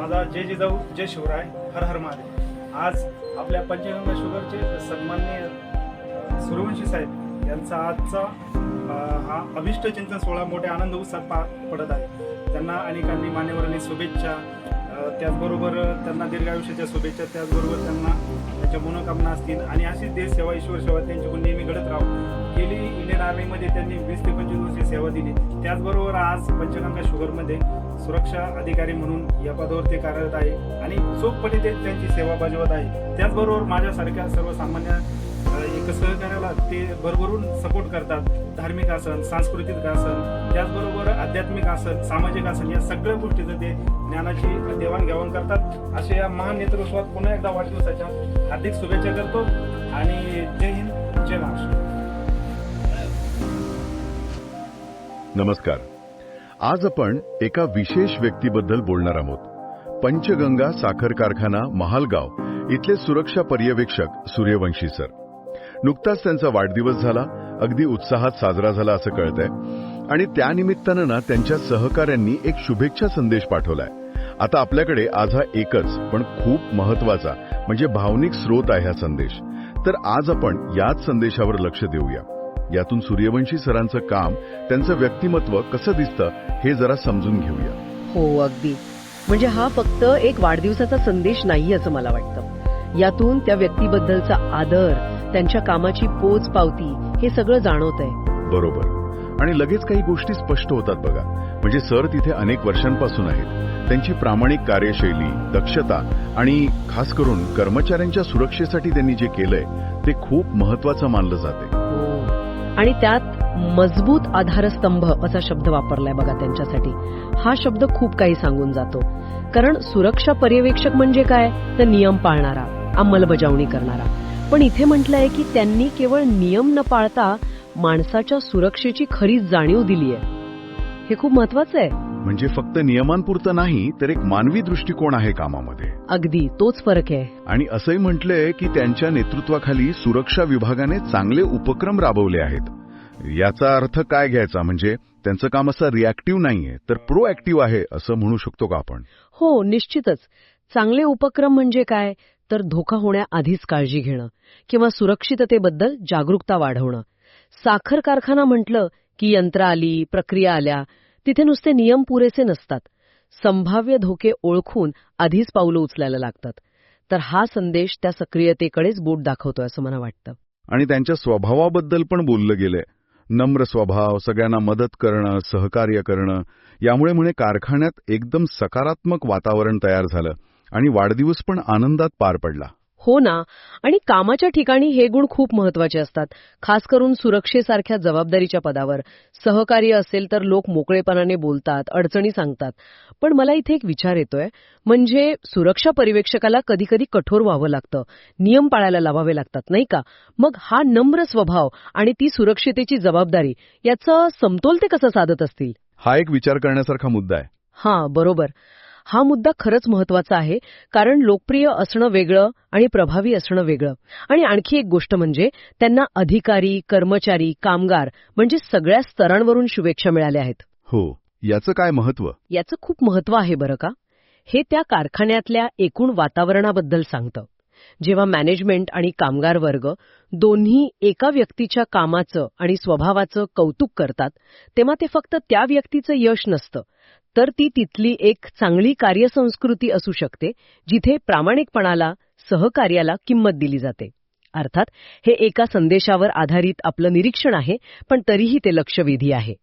माझा जय जिजाऊ जय शिवराय हर हर महादेव. आज आपल्या पंचगंगा शुगरचे सन्माननीय सूर्यवंशी साहेब यांचा आजचा हा अभिष्ट चिंतन सोहळा मोठ्या आनंद उत्साहात पार पडत आहे. त्यांना अनेकांनी मान्यवरांनी शुभेच्छा त्याचबरोबर त्यांना दीर्घायुष्याच्या शुभेच्छा त्याचबरोबर त्यांना त्यांच्या मनोकामना असतील. आणि अशीच देश सेवा ईश्वर सेवा त्यांच्याकडून नेहमी घडत राहू. गेली इंडियन आर्मीमध्ये त्यांनी वीस ते पंचवीस वर्षे सेवा दिली. त्याचबरोबर आज पंचगंगा शुगरमध्ये सुरक्षा अधिकारी म्हणून या पदावर ते कार्यरत आहे आणि चोखपणे ते त्यांची सेवा बजावत आहे. त्याचबरोबर माझ्यासारख्या सर्वसामान्य एक सहकार्याला ते भरभरून सपोर्ट करतात. धार्मिक आसन सांस्कृतिक आसन त्याचबरोबर आध्यात्मिक आसन सामाजिक आसन या सगळ्या गोष्टीचं ते ज्ञानाची देवाणघेवाण करतात. अशा या महान नेतृत्वात पुन्हा एकदा वाढदिवसाच्या हार्दिक शुभेच्छा करतो आणि जय हिंद जय महाराष्ट्र. नमस्कार. आज आपण एका विशेष व्यक्तीबद्दल बोलणार आहोत. पंचगंगा साखर कारखाना महालगाव इथले सुरक्षा पर्यवेक्षक सूर्यवंशी सर. नुकताच त्यांचा वाढदिवस झाला अगदी उत्साहात साजरा झाला असं कळतंय. आणि त्यानिमित्तानं ना त्यांच्या सहकाऱ्यांनी एक शुभेच्छा संदेश पाठवलाय. आता आपल्याकडे आज हा एकच पण खूप महत्त्वाचा म्हणजे भावनिक स्रोत आहे हा संदेश. तर आज आपण याच संदेशावर लक्ष देऊया. यातून सूर्यवंशी सरांचं काम त्यांचं व्यक्तिमत्व कसं दिसतं हे जरा समजून घेऊया. हो अगदी. म्हणजे हा फक्त एक वाढदिवसाचा संदेश नाही असं मला वाटतं. यातून त्या व्यक्तीबद्दलचा आदर त्यांच्या कामाची पोच पावती हे सगळं जाणवत आहे बरोबर. आणि लगेच काही गोष्टी स्पष्ट होतात बघा. म्हणजे सर तिथे अनेक वर्षांपासून आहेत. त्यांची प्रामाणिक कार्यशैली दक्षता आणि खास करून कर्मचाऱ्यांच्या सुरक्षेसाठी त्यांनी जे केलंय ते खूप महत्वाचं मानलं जाते हो आणि त्यात मजबूत आधारस्तंभ असा शब्द वापरलाय बघा त्यांच्यासाठी. हा शब्द खूप काही सांगून जातो. कारण सुरक्षा पर्यवेक्षक म्हणजे काय? तर नियम पाळणारा अंमलबजावणी करणारा. पण इथे म्हटलंय की त्यांनी केवळ नियम न पाळता माणसाच्या सुरक्षेची खरी जाणीव दिली आहे हे खूप महत्वाचं आहे. म्हणजे फक्त नियमांपुरतं नाही तर एक मानवी दृष्टिकोन आहे कामामध्ये. अगदी तोच फरक आहे. आणि असंही म्हटलंय की त्यांच्या नेतृत्वाखाली सुरक्षा विभागाने चांगले उपक्रम राबवले आहेत. याचा अर्थ काय घ्यायचा? म्हणजे त्यांचं काम असं रिॲक्टिव्ह नाहीये तर प्रोॲक्टिव्ह आहे असं म्हणू शकतो का आपण? हो निश्चितच. चांगले उपक्रम म्हणजे काय? तर धोका होण्याआधीच काळजी घेणं किंवा सुरक्षिततेबद्दल जागरूकता वाढवणं. साखर कारखाना म्हटलं की यंत्र आली प्रक्रिया आल्या तिथे नुसते नियम पुरेसे नसतात. संभाव्य धोके ओळखून आधीच पावलं उचलायला लागतात. तर हा संदेश त्या सक्रियतेकडेच बोट दाखवतोय असं मला वाटतं. आणि त्यांच्या स्वभावाबद्दल पण बोललं गेलंय. नम्र स्वभाव सगळ्यांना मदत करणं सहकार्य करणं यामुळे म्हणे कारखान्यात एकदम सकारात्मक वातावरण तयार झालं आणि वाढदिवस पण आनंदात पार पडला. हो ना. आणि कामाच्या ठिकाणी हे गुण खूप महत्त्वाचे असतात. खास करून सुरक्षेसारख्या जबाबदारीच्या पदावर. सहकार्य असेल तर लोक मोकळेपणाने बोलतात अडचणी सांगतात. पण मला इथे एक विचार येतोय. म्हणजे सुरक्षा पर्यवेक्षकाला कधी कधी कठोर व्हावं लागतं. नियम पाळायला लावावे लागतात नाही का? मग हा नम्र स्वभाव आणि ती सुरक्षितेची जबाबदारी याचा समतोल ते कसं साधत असतील? हा एक विचार करण्यासारखा मुद्दा आहे. हां बरोबर. हा मुद्दा खरंच महत्त्वाचा आहे कारण लोकप्रिय असणं वेगळं आणि प्रभावी असणं वेगळं. आणि आणखी एक गोष्ट म्हणजे त्यांना अधिकारी कर्मचारी कामगार म्हणजे सगळ्या स्तरांवरून शुभेच्छा मिळाल्या आहेत. हो याचं काय महत्त्व याचं खूप महत्त्व आहे बरं का? हे त्या कारखान्यातल्या एकूण वातावरणाबद्दल सांगतं. जेव्हा मॅनेजमेंट आणि कामगार वर्ग दोन्ही एका व्यक्तीच्या कामाचं आणि स्वभावाचं कौतुक करतात तेव्हा ते फक्त त्या व्यक्तीचं यश नसतं तर ती तिथली एक चांगली कार्यसंस्कृती असू शकते जिथे प्रामाणिकपणाला सहकार्याला किंमत दिली जाते. अर्थात हे एका संदेशावर आधारित आपलं निरीक्षण आहे पण तरीही ते लक्षवेधी आहे.